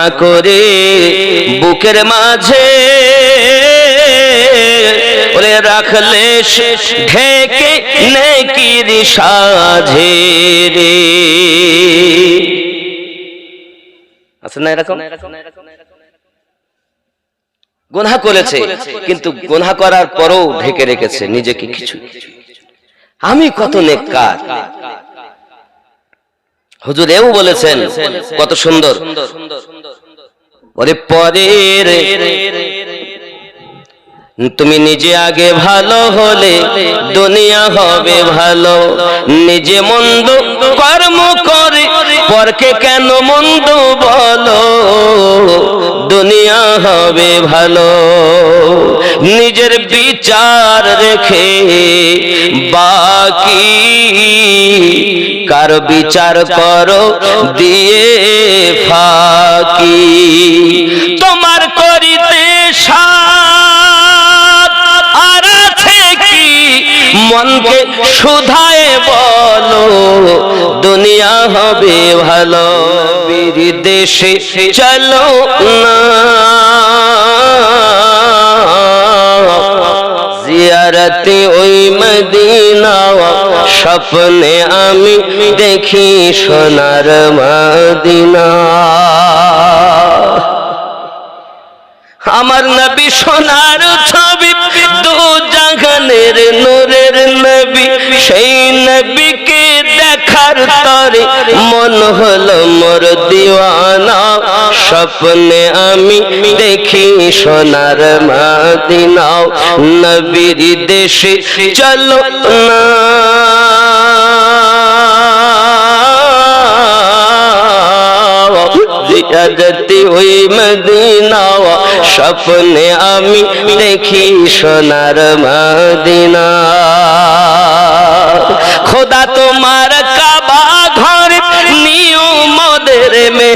গোনা করে বুকের মাঝে ওরে রাখলে সে ঢেকে নেকির সাঝে রে। আছে না এরকম? গোনা করেছে, কিন্তু গোনা করার পরও ঢেকে রেখেছে নিজেকে কিছু। আমি কত নেককার। হুজুর এও বলেছেন, কত সুন্দর। ওরে পরের তুমি নিজে আগে ভালো হলে দুনিয়া হবে ভালো। নিজে মন্দ কর্ম করে, পরকে কেন মন্দ বলো? দুনিয়া হবে ভালো। নিজের বিচার রেখে বাকি কার বিচার করো, দিয়ে ফাকি। তোমার করিতে সাত। আর আছে কি? মনকে শুধায় বলো, দুনিয়া হবে ভালো বিদেশে চলো না। জিয়ারতে ওই মদিনা স্বপ্নে আমি দেখি সোনার মদিনা। আমার নবী সোনার ছবি দু জাগানের নূরের নবী, সেই দেখার তরে মন হলো মোর দিওয়ানা। স্বপ্নে আমি দেখি সোনার মদিনাও নবীর দেশে চলো না। জিয়ারতি ওই মদিনা। স্বপ্নে আমি দেখি সোনার মদিনা। খোদা তোমার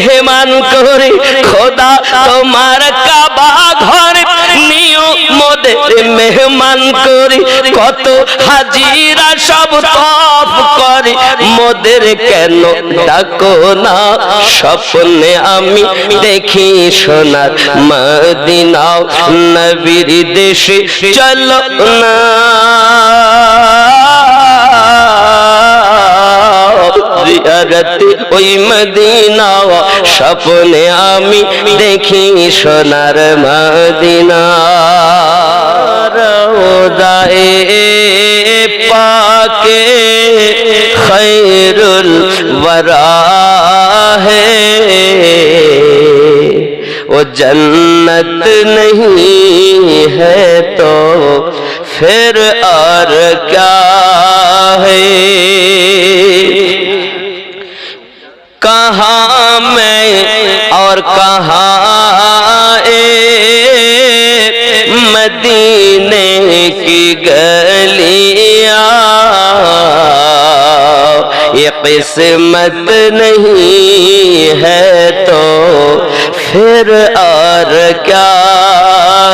মেহমান করে, খোদা তোমার কাবা ঘরে নিও মোদের মেহমান করে, কত হাজিরা সব তপ করে, মোদের কেন ডাকো না? স্বপ্নে আমি দেখি সোনার মদিনাও, নবীর দেশে চলো না। জিয়ারতে ওই মদিনা স্বপ্নে আমি দেখি সোনার মদিনা রোদায়ে পাকে খৈরুল वरा है वो जन्नत नहीं है तो फिर और क्या है کہاں میں اور کہاں اے مدینے کی گلیاں؟ یہ قسمت نہیں ہے تو پھر اور کیا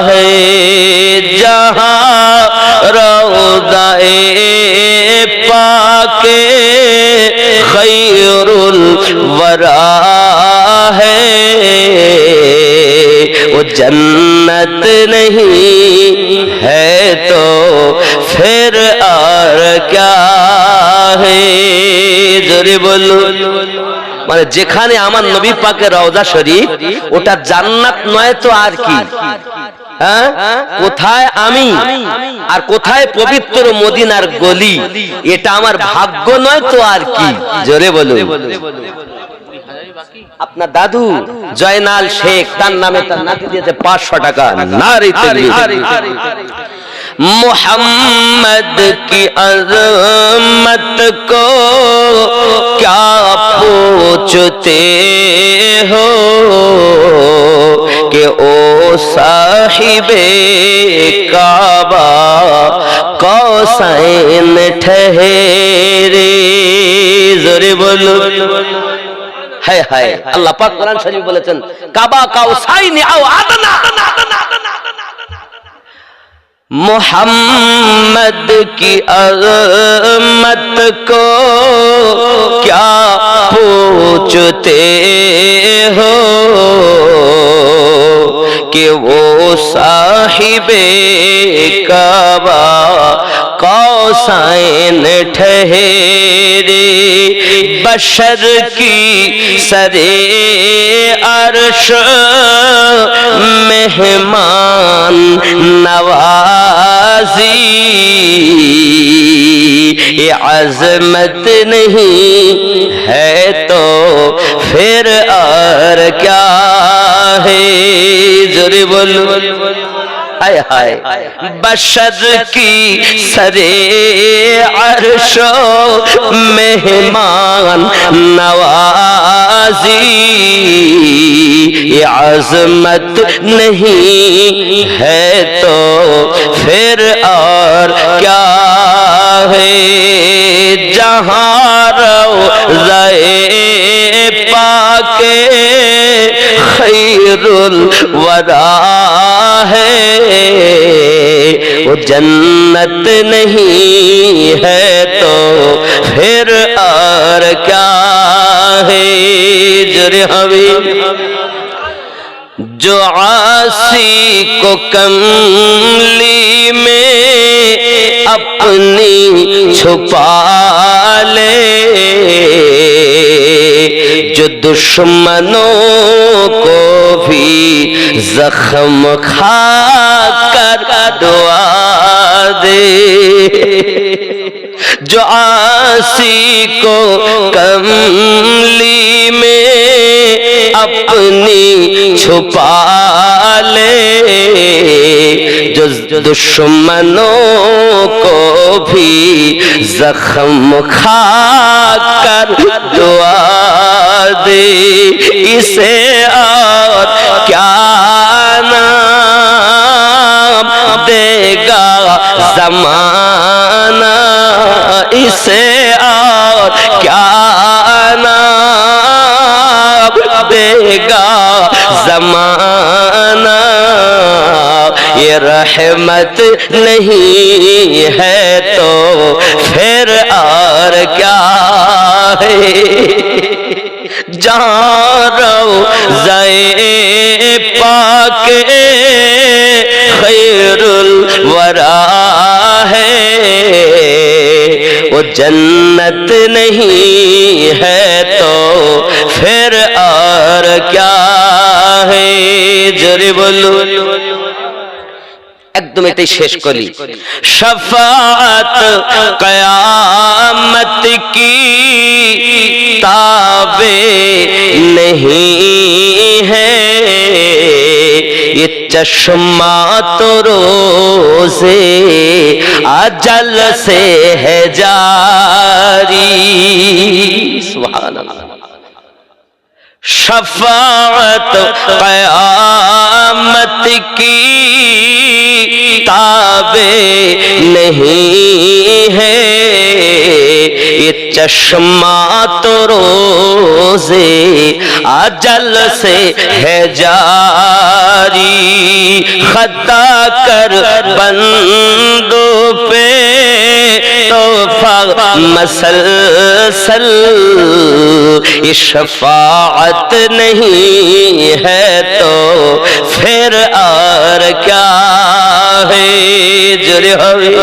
ہے؟ جہاں روضہ پاک خیر वरा है वो जन्नत नहीं है तो फिर और क्या है জোরে বলুন মানে যেখানে আমার নবী পাকের রওজা শরীফ ওটা জান্নাত নয় তো আর কি হ্যাঁ কোথায় আমি আর কোথায় পবিত্র মদিনার গলি এটা আমার ভাগ্য নয় তো আর কি জোরে বলুন আপনার দাদু জয়নাল শেখ তার নামে তার নাতি দিয়েছে পাঁচশো টাকা নারী मोहम्मद की अजमत को क्या पूछते हो कि ओ साहिबे काबा कौसैन ठहरे জোরে বলুন اللہ بولے আল্লাহ পাক কোরআন শরীফ বলেছেন কাবা কাউসাইনি আও আদনা। محمد کی عظمت کو کیا پوچھتے ہو کہ وہ صاحبِ کعبہ کوسائن ٹھہرے بشر کی سرے عرش مہمان نوازی۔ یہ عظمت نہیں ہے تو پھر اور کیا ہے؟ ضرور بول ہائے ہائے بشر کی سرے عرش مہمان نوازی، یہ عظمت نہیں ہے تو پھر اور کیا ہے؟ جہاں رو زائے پاکے خیر الورا ہے۔ وہ جنت نہیں ہے تو پھر اور کیا ہے۔ جر جو عاصی کو کملی میں अपनी छुपा ले जो दुश्मनों को भी जख्म खा कर दुआ दे جو آسی کو کملی میں اپنی چھپا لے، جو دشمنوں کو بھی زخم کھا کر دعا دے، اسے اور کیا نام دے گا؟ زمان اسے اور کیا نام دے گا؟ زمانہ، یہ رحمت نہیں ہے تو پھر اور کیا ہے؟ جہاں جنت نہیں ہے تو پھر اور کیا ہے؟ جرے بولو একদম شیش کو لی شفاعت قیامت کی تابع نہیں ہے۔ چشمہ تو روزے اجل سے ہے جاری۔ سبحان اللہ۔ شفاعت قیامت کی تابع نہیں ہے۔ چشمہ تو روزے آجل سے ہے جاری، خطا کر بندوں پہ توفہ مسلسل شفاعت نہیں ہے تو پھر اور کیا ہے؟ جرحوی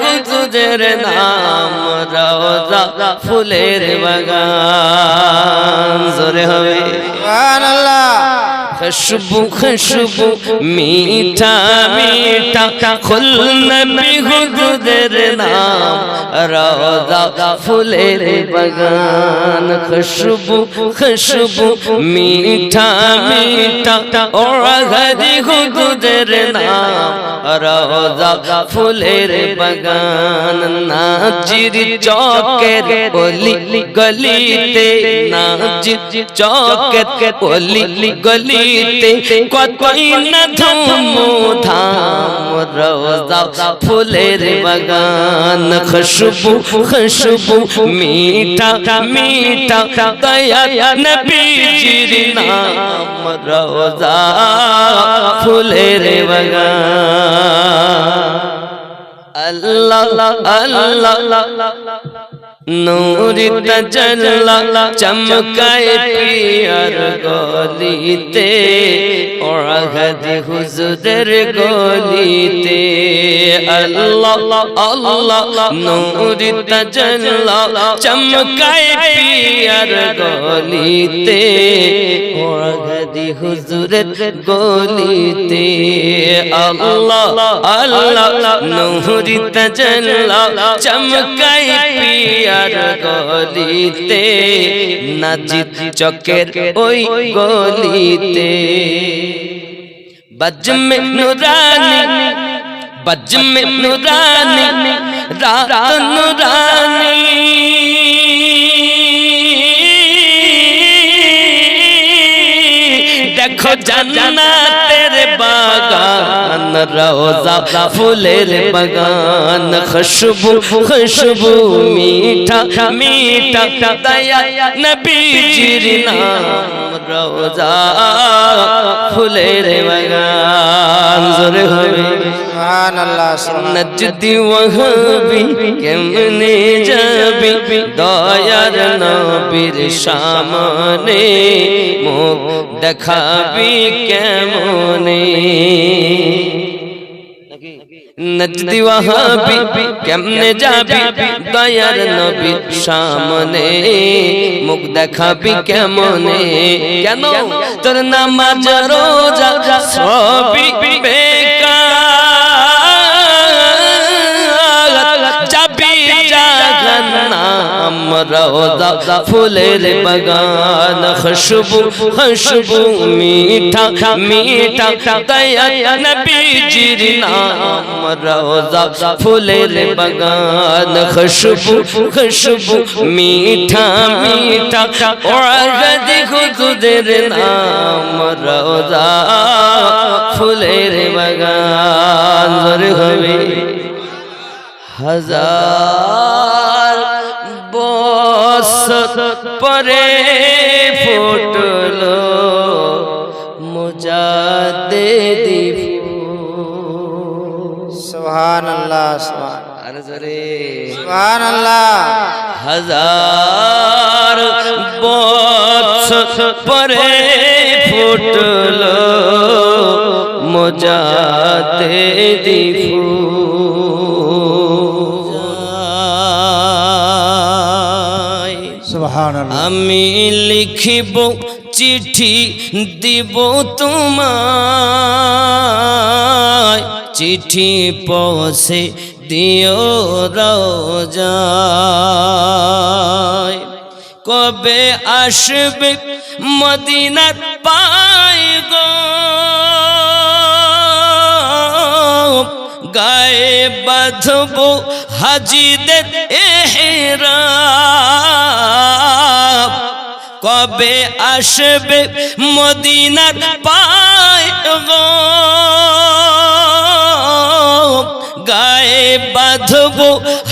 হুজুরের নাম রওজা ফুলের বাগান। জোরে হবে। সুবহানাল্লাহ। খুশবু খুশবু মিঠা মিঠা খুল নবী হুজুদের নাম রওজা ফুলের বাগান। খুশবু খুশবু মিঠা মিঠা ওয়াগাদি হুজুদের নাম রওজা ফুলের বাগান। নাজির চকের গলি গলিতে, নাজির চকের গলি গলিতে কতই না ধুম ধাম রওজা ফুলের বাগান খুশবু খুশবু মিঠা মিঠা দয়া নবীজির নাম রওজা ফুলের বাগান আল্লাহ আল্লাহ নূর তজল্লা চমকায় পিয়ার গলিতে ওরাগদ হুজুরের গলিতে। গলিতে হুজুরের গলিতে তজল্লা চমকায় পিয়ার গলিতে। নাজিদ চকের ওই গলিতে। বজমে নুরানি বজমে নুরানি রাত নুরানি দেখো জান্নাতের বাগান রোজা ফুলের বাগান খুশবু খুশবু মিঠা মিঠা দয়া নবীজির নাম রোজা ফুলের বাগান জোরে হবে সুবহানাল্লাহ সুবহানাল্লাহ। নজদি ওয়াহাবি, কেমনে যাবি? দয়ার নবীর সামনে মুখ দেখাবি কেমনে? নজদি ওয়াহাবি, কেমনে যাবি? দয়ার নবীর সামনে মুখ দেখাবি কেমনে? কেন? তোর নামাজ, রোজা, সবই রোজা ফুলের বাগান, খুশবু খুশবু, মিঠা মিঠা, দয়া নবীজির নাম। রোজা ফুলের বাগান, খুশবু খুশবু, মিঠা মিঠা ওয়াগদ খুদের নাম। রোজা ফুলের বাগান হবে। হাজার পরে ফুটলো মুজাদে দিব সুবহানাল্লাহ। সুবহান জরে। সুবহানাল্লাহ। হাজার বছর পরে ফুটলো মজাতে দিফু আমি লিখিব চিঠি দিব তোমায়। চিঠি পৌঁছে দিও রোজায়। কবে আসবে মদিনার পাই গো গায়ে বাঁধব হাজিদের কবে আসবে মদিনার পায় গায়ে বাঁধব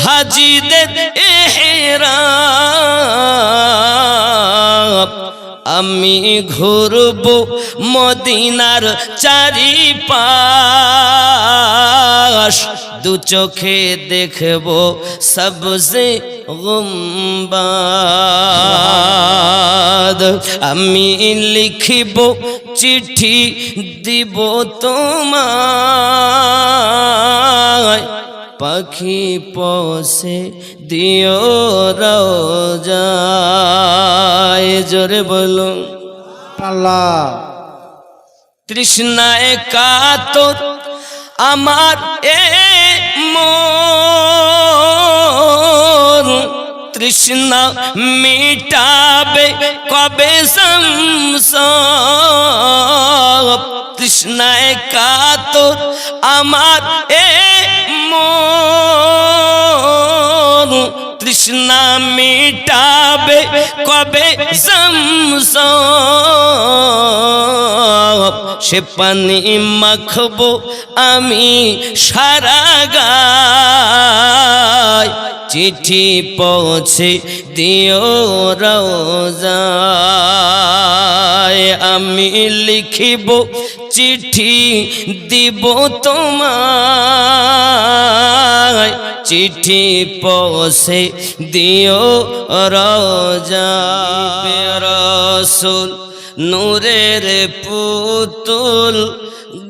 হাজিদের এহরাম। আমি ঘুরব মদিনার চারি পাশ দু চোখে দেখব সবসে গুম্বাদ। আমি লিখিব চিঠি দিব তোমায়। পাখি পৌঁছে দিও রোজায় জোরে বলুন। আল্লাহ। তৃষ্ণায় কাতর আমার এ মন তৃষ্ণা মিটাবে কবে সংস তৃষ্ণায় কাতর আমার এ তৃষ্ণা মিটাবে কবে জমস সে পানি মাখবো আমি সারা গায়। চিঠি পৌঁছে দিও রোজায় আমি লিখিব চিঠি দিব তোমায়। চিঠি পৌঁছে দিও রোজা। রসুল নূরের পুতুল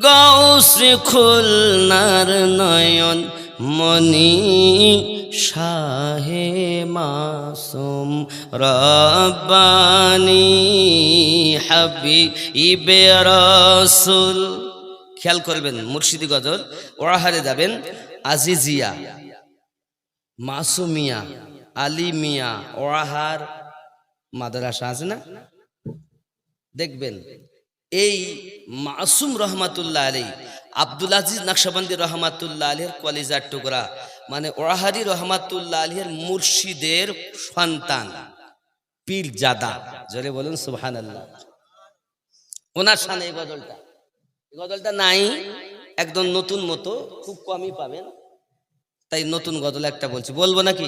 গৌস খুলনার নয়ন মনি শাহে মাসুম রব্বানি হাবি ইবে রসুল। খেয়াল করবেন, মুর্শিদি গজল ওরাহারে যাবেন, আজিজিয়া, মাসুমিয়া, আলিমিয়া ওরাহার মাদ্রাসা আছে না? দেখবেন, এই মাসুম রহমাতুল্লাহ আলী আব্দুল আজিজ নকশবন্দি রহমাতুল্লাহ আলীর কলিজার টুকরা মানে ওরাহারি রহমাতুল্লাহ আলহের মুর্শিদের সন্তান, পীর জাদা। জলে বলুন সুহান আল্লাহ ওনার সামনে এই গজলটা। এই গজলটা নাই, একদম নতুন মতো, খুব কমই পাবেন। তাই নতুন গজল একটা বলছি। বলব নাকি?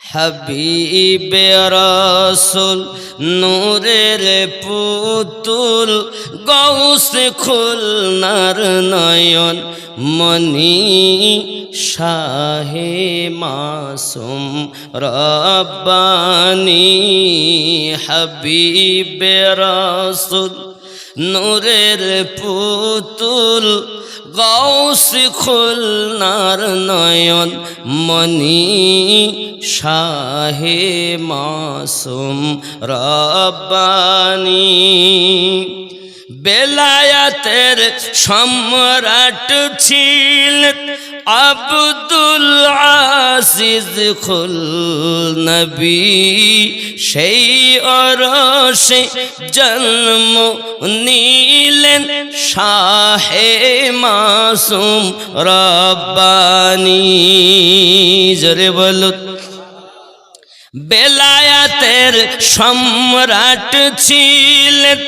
হাবিবে রসুল, নূরের পুতুল গৌসে খুলনার নয়ন মনি শাহে মাসুম রব্বানি। হাবিবে রসুল, নূরের পুতুল গৌস খুলনার নয়ন মনি শাহে মাসুম রব্বানি। বেলায়াতের সম্রাট ছিল আব্দুল আসিজ খুল নবী সেই অরসে জন্ম নিলেন শাহে মাসুম রব্বানি। জরে বলুন। বেলায়াতের সম্রাট ছিলেন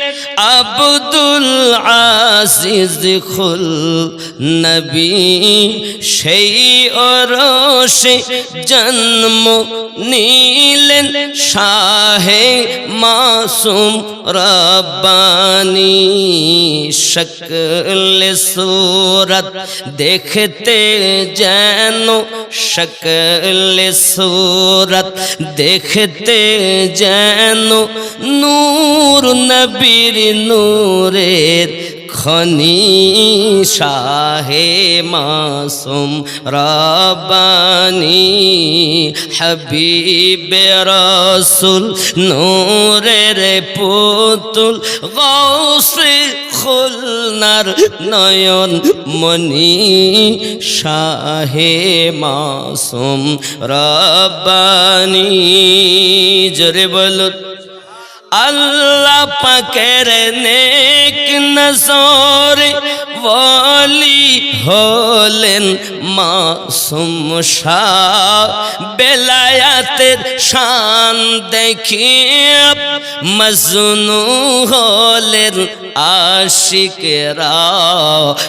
আব্দুল আসিজ খুল নবী। সেই অরসে জন্ম নিলেন শাহে মাসুম রব্বানি। শকল সুরত দেখতে যেন শকল সুরত দেখতে যেন নূর নবীর নূরের খনি শাহে মাসুম রব্বানি হাবিবে রসুল নূরের পুতুল গৌসে খুলনার নয়ন মনি শাহে মাসুম রব্বানি। জোরে বলুন আল্লাহ পাকের নেক নজর বলি হলেন মাসুম শাহ। বেলায়াতের শান দেখিয়ে মজনু হলেন আশিকেরা।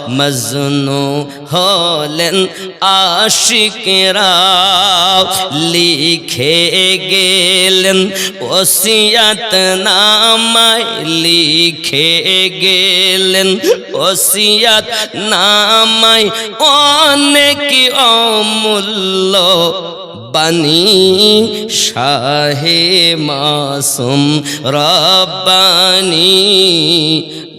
মজনু হলেন আশিকেরা। লিখে গেলেন ওসিয়াত নামায়। লিখে গেলেন ওসিয়াত নামায় অনেক অমূল্য বানি শাহে মাসুম রব্বানি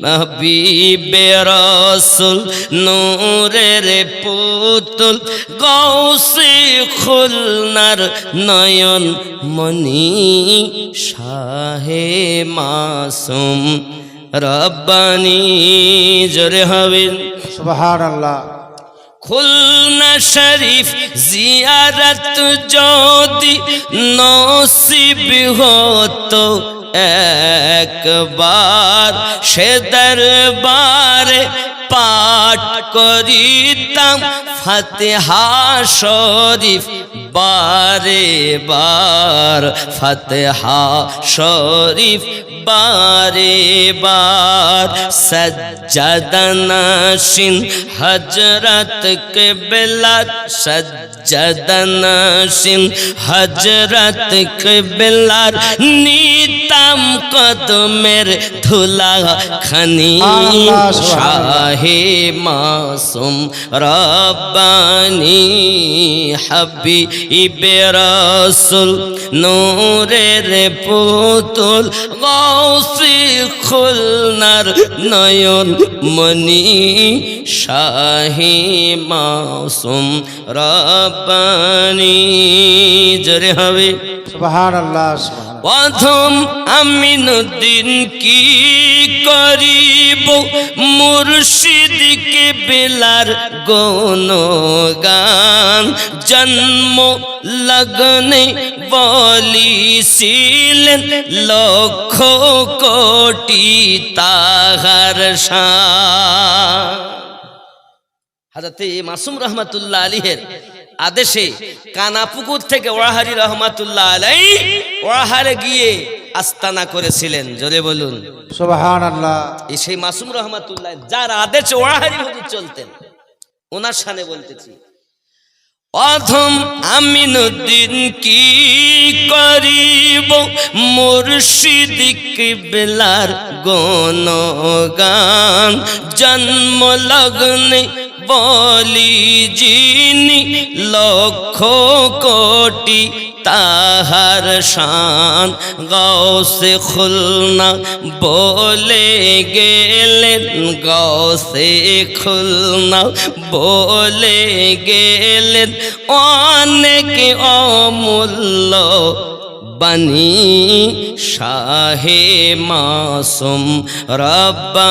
হাবিবে রসুল নূরের পুতুল গৌসে খুলনার নয়ন মনি শাহে মাসুম রব্বানি জোরে হবেন সুবহান আল্লাহ খুলনা শরীফ জিয়ারত যদি নসিব হতো একবার সে দরবারে পাঠ করিতাম ফতেহা শরীফ বারে বার। ফতেহা শরীফ বারে বার। সজ্জদনাশিন হজরত কে বেলাত সজ্জদনাশিন হজরত কে বেলার নিতাম কদমের ধুলা খানি আল্লাহ সুবহানাল্লাহ। শাহে মাসুম রব্বানি হাবি ইবে রসুল নূরের পুতুল গৌসি খুলনার নয়ন মনি শাহি মাসুম রব্বানি জোরে হবে সুবহান প্রথম আমিনুদ্দিন কি করিব? মুর্শিদকে বেলার গান জন্ম লগ্নে বলিছিলেন লক্ষ কোটি তাহার শান। হাজরতে মাসুম রহমাতুল্লাহ আলীহের আদেশে কানাপুকুর থেকে ওয়াহারি রহমাতুল্লাহ আলাই ওয়াহারে গিয়ে আস্তানা করেছিলেন। জোরে বলুন। এই সেই মাসুম রহমাতুল্লাহ যার আদেশে ওয়াহারি হুজুর চলতেন। ওনার সানে বলতেছি অধম আমিনুদ্দিন কি করিব? মুর্শিদ কিবলার গান জন্ম লগ্নে বলি যিনি লক্ষ কোটি তাহার শান। গৌসে খুলনা বলে গেলেন গৌসে খুলনা বলে গেলেন। অনেক অমূল্য বানি শাহে মাসুম রব্বা